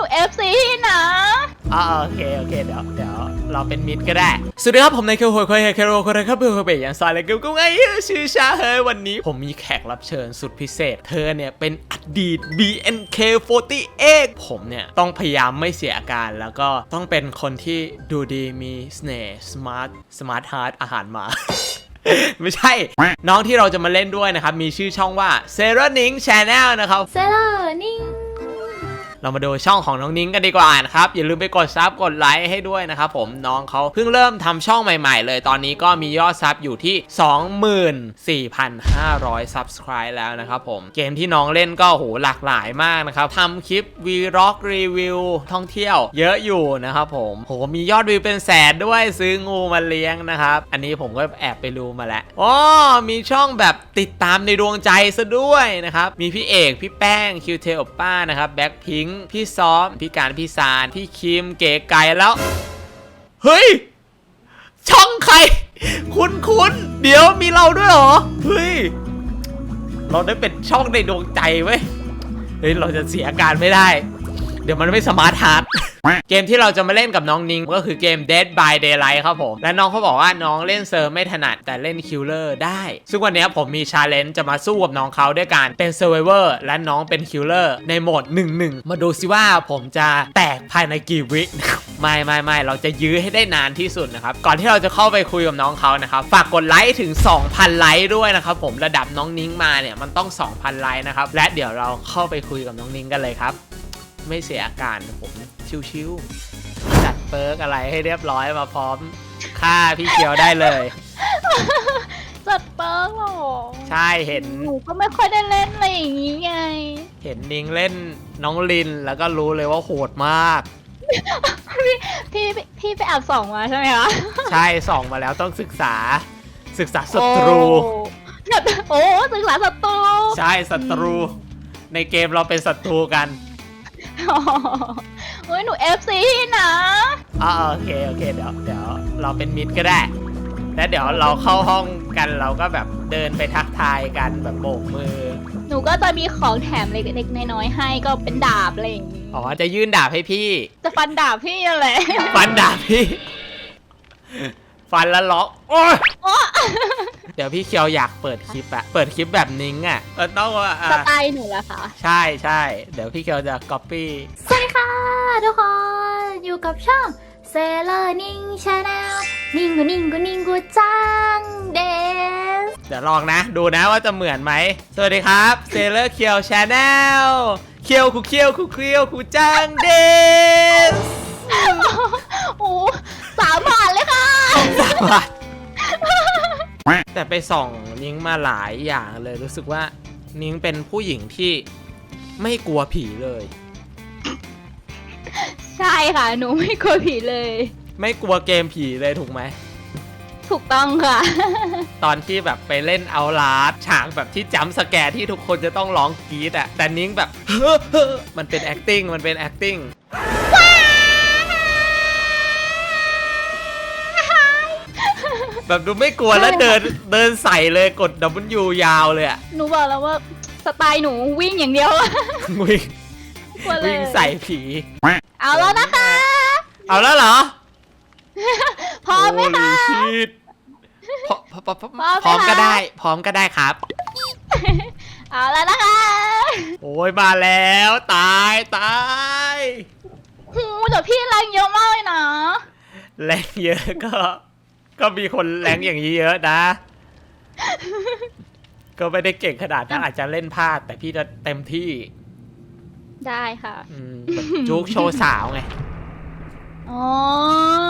นูเอฟซีนะอ่าโอเคโอเคเดี๋ยวเดี๋ยวเราเป็นมิตรก็ได้ สวัสดีครับผมนายเคโฮยคอยเคโรคนะครับเพื่อนเปย์ยังซายและเกลกุ้งชื่อชาเฮยวันนี้ผมมีแขกรับเชิญสุดพิเศษ เธอเนี่ยเป็นอดีต BNK48 ผมเนี่ยต้องพยายามไม่เสียอาการ แล้วก็ต้องเป็นคนที่ดูดีมีสเสน่ห์สมาร์ทสมาร์ทฮาร์ดอาหารมาไม่ใช่ น้องที่เราจะมาเล่นด้วยนะครับ มีชื่อช่องว่า s a r a n i n g Channel นะครับเซเลอร์นิ่ง เรามาดูช่องของน้องนิ้งกันดีกว่านะครับอย่าลืมไปกดซับกดไลค์ให้ด้วยนะครับผมน้องเขาเพิ่งเริ่มทำช่องใหม่ ๆ เลยตอนนี้ก็มียอดซับอยู่ที่ 24,500 Subscribe แล้วนะครับผมเกมที่น้องเล่นก็โหหลากหลายมากนะครับทำคลิปวีล็อกรีวิวท่องเที่ยว เยอะอยู่นะครับผมโหมียอดวิวเป็นแสนด้วยซื้องูมาเลี้ยงนะครับ อันนี้ผมก็แอบไปดูมาแล้วอ๋อมีช่องแบบติดตามในดวงใจซะด้วยนะครับมีพี่เอกพี่แป้งคิวเทลป้านะครับแบ็คพิงค์ พี่ซ้อม พี่การพี่ซาน พี่คิมเก๋ไก่แล้ว เฮ้ย ช่องใคร คุณคุณเดี๋ยวมีเราด้วยเหรอ เฮ้ย เราได้เป็นช่องในดวงใจเว้ย เฮ้ย เราจะเสียอาการไม่ได้ ดี๋ยวมันไม่สมาร์ทฮาร์ดเกมที่เราจะมาเล่นกับน้องนิงก็คือเกม Dead by Daylight ครับผม และน้องเขาบอกว่าน้องเล่นเซิร์ฟไม่ถนัดแต่เล่นคิลเลอร์ได้ ซึ่งวันนี้ผมมีชาเลนจ์จะมาสู้กับน้องเขาด้วยการเป็นเซอร์ไวเวอร์และน้องเป็นคิลเลอร์ในโหมด 1-1 มาดูสิว่าผมจะแตกภายในกี่วิไม่ไม่ไม่เราจะยื้อให้ได้นานที่สุดนะครับ ก่อนที่เราจะเข้าไปคุยกับน้องเขานะครับ ฝากกดไลค์ถึง 2,000 ไลค์ด้วยนะครับผมระดับน้องนิ้งมาเนี่ยมันต้อง 2,000 ไลค์นะครับและเดี๋ยวเราเข้าไปคุยกับน้องนิ้งกันเลยครับ ไม่เสียอาการผมชิวๆจัดเปิร์กอะไรให้เรียบร้อยมาพร้อมฆ่าพี่เคียวได้เลย จัดเปิร์กเหรอใช่เห็น หนูก็ไม่ค่อยได้เล่นอะไรอย่างนี้ไง เห็นนิ้งเล่นน้องลินแล้วก็รู้เลยว่าโหดมากพี่พี่ไปแอบส่องมาใช่ไหมคะใช่ส่องมาแล้วต้องศึกษาศึกษาศัตรู โอ้แบบโอ้ศึกษาศัตรู ใช่ศัตรู ในเกมเราเป็นศัตรูกัน อ๋อเฮ้ยหนูเอฟซีนะอ่าโอเค โอเค เดี๋ยวเดี๋ยวเราเป็นมิตรก็ได้ แล้วเดี๋ยวเราเข้าห้องกันเราก็แบบเดินไปทักทายกันแบบโบกมือ หนูก็จะมีของแถมเล็กๆน้อยๆให้ก็เป็นดาบอะไรอย่างนี้อ๋อ จะยื่นดาบให้พี่ จะฟันดาบพี่อะไรฟันดาบพี่ ฟันแล้วล็อกโอ๊ยโอ้ เดี๋ยวพี่เคียวอยากเปิดคลิปอะเปิดคลิปแบบนิ้งอะเออต้องว่าสอะไตล์หนูละค่ะใช่ใช่เดี๋ยวพี่เคียวจะก๊อปปี้สวัสดีค่ะทุกคนอยู่กับช่องเซเลอร์นิงชาแนลนิงกูนิงกูนิงกูจังเดสเดี๋ยวลองนะ ดูนะว่าจะเหมือนไหม สวัสดีครับเซเลอร์เคียวชาแนลเคียวคูเคียวคูเคียวคูจังเดสโอ้สามบาทเลยค่ะ แต่ไปส่องนิ้งมาหลายอย่างเลยรู้สึกว่านิ้งเป็นผู้หญิงที่ไม่กลัวผีเลย ใช่ค่ะ หนูไม่กลัวผีเลย ไม่กลัวเกมผีเลยถูกไหม ถูกต้องค่ะ ตอนที่แบบไปเล่นเอาลาดฉากแบบที่จำสแกร์ที่ทุกคนจะต้องร้องกรี๊ดอะแต่นิ้งแบบ มันเป็น acting มันเป็น acting แบบดูไม่กลัวแล้วเดินเดินใส่เลยกด W ยาวเลยอะหนูบอกแล้วว่าสไตล์หนูวิ่งอย่างเดียววิ่งกลัวเลยวิ่งใส่ผี เอาแล้วนะคะ เอาแล้วเหรอพร้อมไหมคะ Holy shit พร้อมพร้อมพร้อมพร้อมไหมพร้อมก็คะได้ พร้อมก็ได้ครับ เอาแล้วนะคะโอ้ยมาแล้วตายตายหูแต่พี่แรงเยอะมากเลยนะ แรงเยอะก็ ก็มีคนแรงอย่างนี้เยอะนะ ก็ไม่ได้เก่งขนาดนั้นอาจจะเล่นพลาด แต่พี่จะเต็มที่ ได้ค่ะ อืมแบบจุกโชว์สาวไง อ๋อ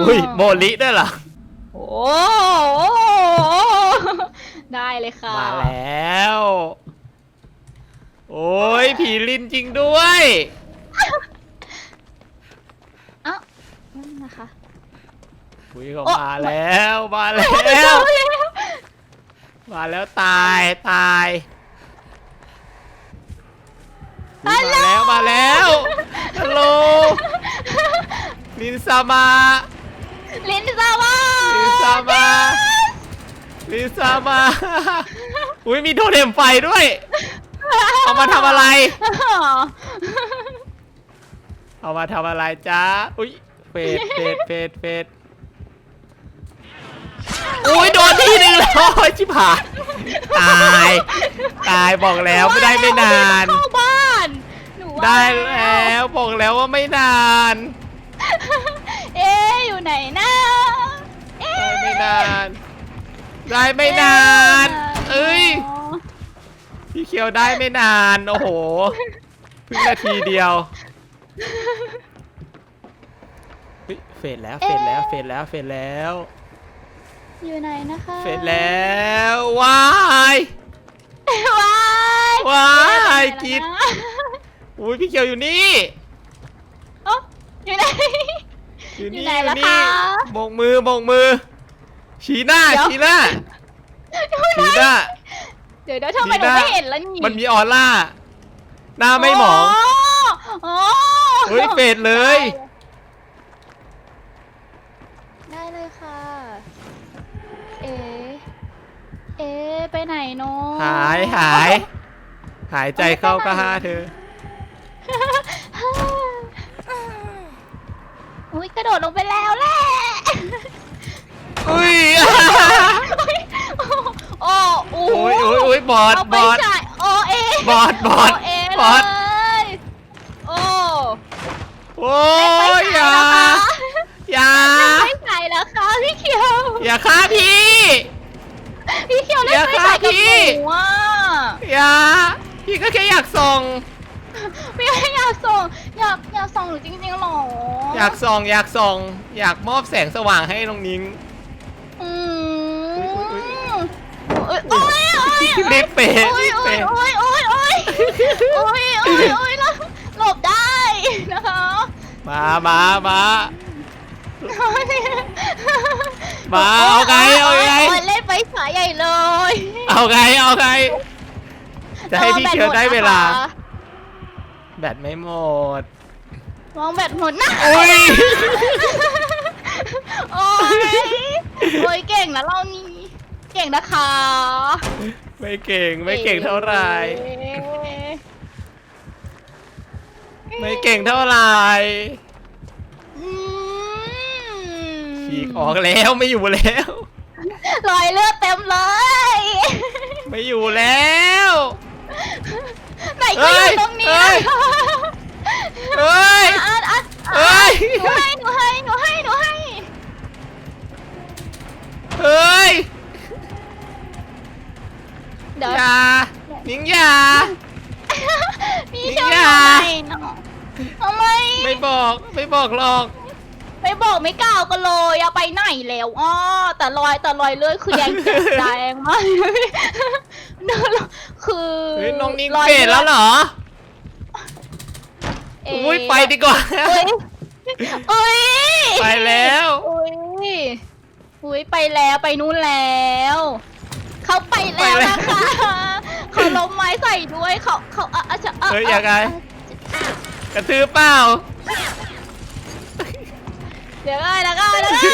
อุ้ยโมลิด้วยเหรอ โอ้ได้เลยค่ะ มาแล้ว โอ้ยผีลินจริงด้วยเอ้านั่นนะคะ อุ้ยเขาโอ๊ะมาแล้วมาแล้วมาแล้วตายตายอุ๊ยมาแล้วมาแล้วฮัลโหลลินซามาลินซาว่าลินซามาลินซามาอุ้ยมีโทเทมไฟด้วยเอามาทำอะไรเอามาทำอะไรจ้าอุ้ยเฟดเฟดเฟดเฟด อุ้ยโดนทีหนึ่งแล้วโอ้ยชิบหายตาย ตายบอกแล้วไม่ได้ไม่นาน เข้าบ้านหนูว่าได้แล้วบอกแล้วว่าไม่นานเอ๊ะอยู่ไหนนะเอ๊ะได้ไม่นาน ได้ไม่นาน เอ้ยพี่เคียวได้ไม่นานโอ้โหเพิ่งนาทีเดียวเฮ้ยเฟดแล้วเฟดแล้วเฟดแล้วเฟดแล้ว อยู่ไหนนะคะเฟดแล้วว้ายว้ายว้ายเอ๊ะกรีดไปไหนแล้วนะอุ้ยพี่เคียวอยู่นี่ เอ้าอยู่ไหน อยู่อยู่นี่ไหนล่ะนี่คะโบกมือโบกมือชี้หน้าเดี๋ยว ชี้หน้าชี้หน้า เดี๋ยวเดี๋ยวทำไมหดีนูนะไม่เห็นแล้วนี่มันมีออร่า หน้าไม่หมองโอ้เฮ้ยเฟดเลย ได้เลยค่ะ เอ๊ะเอ๊ะ ไปไหนเนาะหายหาย หายใจเข้าก็ห้าเธอ อุ้ยกระโดดลงไปแล้วแหละอุ้ยโอ้โอ้โอ้ยโอ้ยโอ้ยบอดเอาไปบอด จ่ายโอเอบอดบอดโเอบอด เลยโอ้โอ้ยอไม่ย่าไปไหนแล้วคะอย่าไม่ใส่แล้วคะพี่เขียว อย่าฆ่าพี่พี่เขียวเล่น อย่า ไม่ ฆ่า ใส่ กับพี่หนูอะอย่าพี่ก็แค่อยากส่อง พี่ไม่อยากส่ง อยากอยากส่งหนูจริงๆหรออยากส่อง อยากส่อง อยากมอบแสงสว่างให้น้องนิ้งอือุ๊มยโอ้ยโอ้ยโอ้ยรีบเปย์โอ้ยรีบโอ้เปยย์โอ้ยโอ้ยโอ้ยโอ้ยโอ้ยโอ้ยแล้วหลบได้นะคะมามามามาเอาไงเอาไง โยเล่นไปฉายใหญ่เลยเอาไงเอาไง จะให้พี่เคียวได้เวลา แบตไม่หมด มองแบตหมดนะอุ้ย โอ้ยโอ้ยเก่งนะเรานี่เก่งนะคะไม่เก่งไม่เก่งเท่าไหร่ ไม่เก่งเท่าไหร่อืมฉีกออกแล้วไม่อยู่แล้ว รอยเลือดเต็มเลย ไม่อยู่แล้ว ไหนก็อยู่ตรงนี้เอ้ย เฮ้ย อะอะเอ้อะย หนูให้หนูให้หนูให้หนูให้เฮ้ยเดี๋ยวอย่านิ้งอย่า พี่เชื่ออย่า ทำไมเนาะทำไมไม่บอกไม่บอกหรอก ไม่บอกไม่กล่าวกันเลยอะไปไหนแล้วอ้อแต่รอยแต่รอยเลือดคือแดงเจ็บแดงมากคือเฮ้ยน้องนิ้งรอยเฟดแล้วเหรอเอ๊ะอุ้ยไปดีกว่า เอ้ยเอ้ยไปแล้วอุ้ยอุ้ยไปแล้วไปนู่นแล้ว เขาไปแล้วไปแล้วนะคะเขาล้มไม้ใส่ด้วยเขาเขาอะอะจะอะเฮ้ยอะยังไง กระทืบเปล่า เดี๋ยวก่อนแล้วก็แล้วก็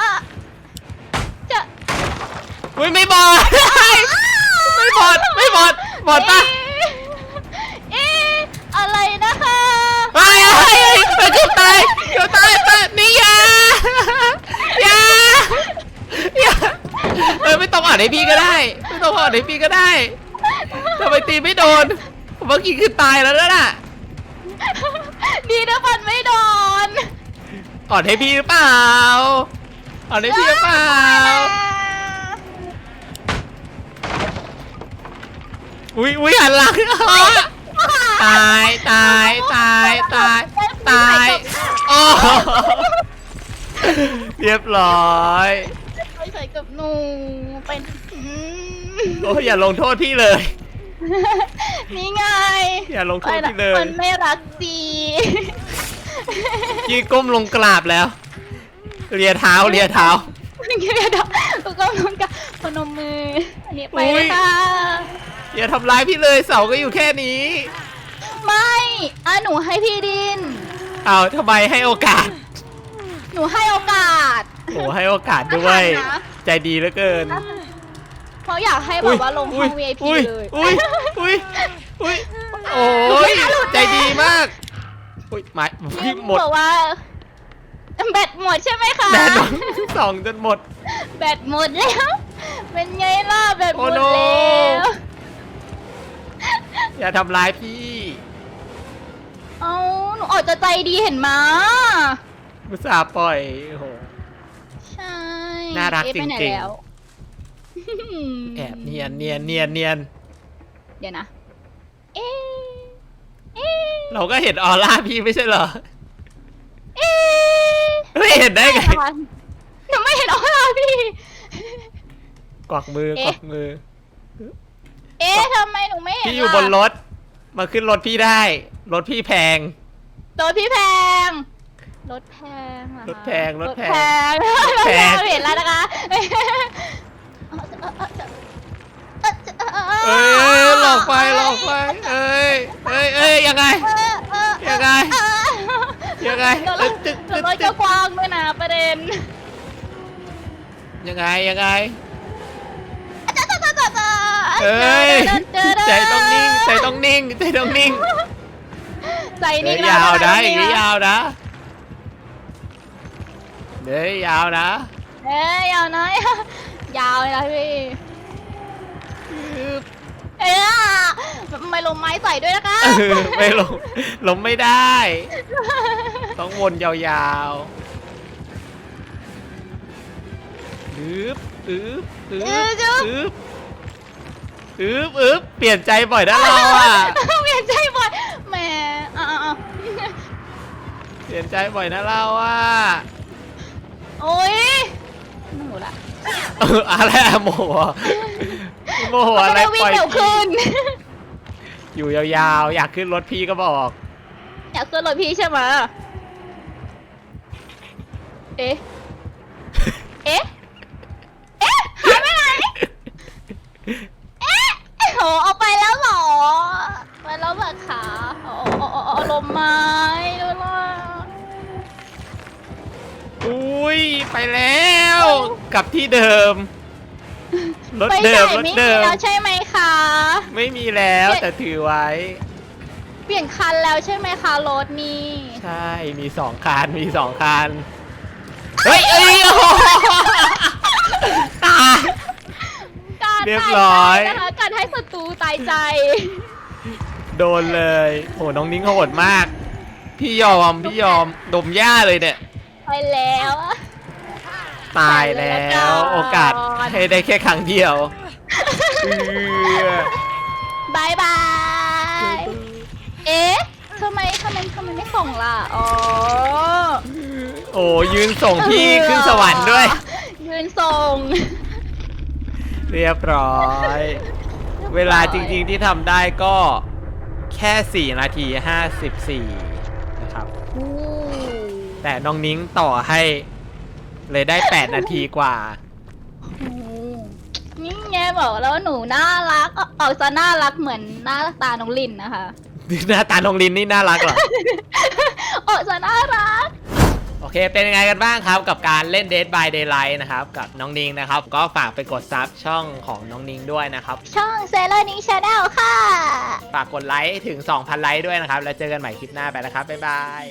อะจะอุ้ยไม่บอด ไม่บอดไม่บอดบอดปะเอ๊ะอะไรนะคะไอ้ไอ้ไอ้เกือบตายเกือบตายตายนี่อยาอย่าอย่าเออไม่ต้องอ่านให้พี่ก็ได้ ไม่ต้องอ่านให้พี่ก็ได้ทำไมตีไม่โดนเมื่อกี้คือตายแล้วนั่นน่ะดีนะฟันไม่โดน อ่อนให้พี่หรือเปล่าอ่อนให้พี่หรือเปล่าอุ้ยอุ้ยหันหลังตายตายตายตายตายโอ้เรียบร้อยไปใส่กับหนูเป็นอืมโอ้ยอย่าลงโทษพี่เลยนี่ไง อย่าลงโทษพี่เลมัยนไม่รักดี พี่ก้มลงกราบแล้ว เลียเท้าเลียเท้าเงี้ยดแล้วก็นอนกับพนมมือ อันนี้ไปอุ๊เลย ยค่ะ อย่าทำร้ายพี่เลยเสาก็อยู่แค่นี้ไม่อะหนูให้พี่ดิน เอาทำไมให้โอกาสหนูให้โอกาส โอ้ให้โอกาสด้วยนะใจดีเหลือเกินเพราะอยากให้แบบว่าลงห้อง VIP อุ้ยเลยอุ้ยอุ้ยอุ้ยโอ้ยใจดีมาก อุ้ยไม้นิ่งหมดบอกว่าแบตหมดใช่ไหมคะแน่นอนสองจนหมด แบตหมดแล้ว เป็นไงล่ะแบตหมดโอ้ no แล้วอย่าทำร้ายพี่ เอาหนูออกจะใจดีเห็นมามุตส่าห์ปล่อยโอ้โหใช่น่ารักเอ๊ะไปไหนจริงๆแล้วแอบเนียนเนียนเนียนเนียนเดี๋ยวนะ เอ๊ะเอ๊ะ เราก็เห็นออร่าพี่ไม่ใช่เหรอเอ๊ะไม่เห็นได้ไงหนูไม่เห็นออร่าพี่ กวักมือเอ๊ะกวักมือ เอ๊ะทำไมหนูไม่เห็นพี่อยู่ล่ะบนรถ มาขึ้นรถพี่ได้ รถพี่แพง รถพี่แพง รถแพงเหอคะรถแพงรถแพงงรถแพง เห็นแล้วนะคะ เอ้ยหลอกไปหลอกไปเอ้ยเอ้ยเอ้ยยังไง ยังไง ยังไงตัวรถตึ๊ดตัวตึ๊ดรถตึ๊ก็ดกว้างด้วยนะประเด็นยังไงยังไงเอ้ยใจต้องนิ่งใจต้องนิ่งใจต้องนิ่งใจเดี๋นิ่ยงวยาวนะใจอย่างนิ่นี้งยาวนะเดี๋ยวยาวนะเอ้ยยาวนะยาวเลยนะพี่อึ๊บ เอ้ยไม่ลงไม้ใส่ด้วยนะคะ เออไม่ลงลงไม่ได้ ต้องวนยาวๆอึ๊บอึ๊บอึ๊บอึ๊บอึ๊บอึ๊บเปลี่ยนใจบ่อยนะเราอะเปลี่ยนใจบ่อยแหมอะเปลี่ยนใจบ่อยนะเราอะโอ้ยหนูละเอออะไรอะโมโหอะ โมโหอะไรก็วิ่ปงล่อยเร็วขึ้น อยู่ยาวๆ อยากขึ้นรถพี่ก็บอก อยากขึ้นรถพี่ใช่ไหมเอ๊ะ เอ๊ะ เอ๊ะหายไปไหน เอ๊ะโหเอาไปแล้วเหรอ ไปแล้วเหรอคะเอาเอาเอาเอาลมไม้ด้วยล่ะ อุ้ยไปแล้ว กลับที่เดิม รถไปเดิไหนมรถไม่มีเดิม แล้วใช่ไหมคะ ไม่มีแล้วแต่ถือไว้ เปลี่ยนคันแล้วใช่ไหมคะรถนี่ใช่ มีสองคัน มีสองคัน เฮ้ยเอ้ยโอ้โหตาย การเรียบตายร้อยใจนะคะการให้ศัตรูตายใจ โดนเลย โห น้องนิ้งโหดมาก พี่ยอม พี่ยอม ดมหญ้าเลยเนี่ย ไปแล้วอะ ตายแล้ว โอกาสให้ได้แค่ครั้งเดียวเออบายบาย เอ๊ะทำไมทำไมทำไมไม่ส่งล่ะ อ๋อ โอ้ยืนส่งพี่ขึ้นสวรรค์ด้วย ยืนส่ง เรียบร้อย เวลาจริงๆที่ทำได้ก็แค่ 4 นาที 54 นะครับ แต่น้องนิ้งต่อให้ เลยได้ 8 นาทีกว่า นี่ไงบอกแล้วว่าหนูน่ารักออกจะน่ารักเหมือนหน้าตาน้องลินนะคะ หน้าตาน้องลินนี่น่ารักเหรอ ออกจะน่ารัก โอเค เป็นยังไงกันบ้างครับ กับการเล่น Dead by Daylight นะครับ กับน้องนิงนะครับ ก็ฝากไปกดซับช่องของน้องนิงด้วยนะครับ ช่องเซเลอร์นิงชาแนลค่ะ ฝากกดไลค์ถึง 2,000 ไลค์ด้วยนะครับ แล้วเจอกันใหม่คลิปหน้าไปแล้วครับบ๊ายบาย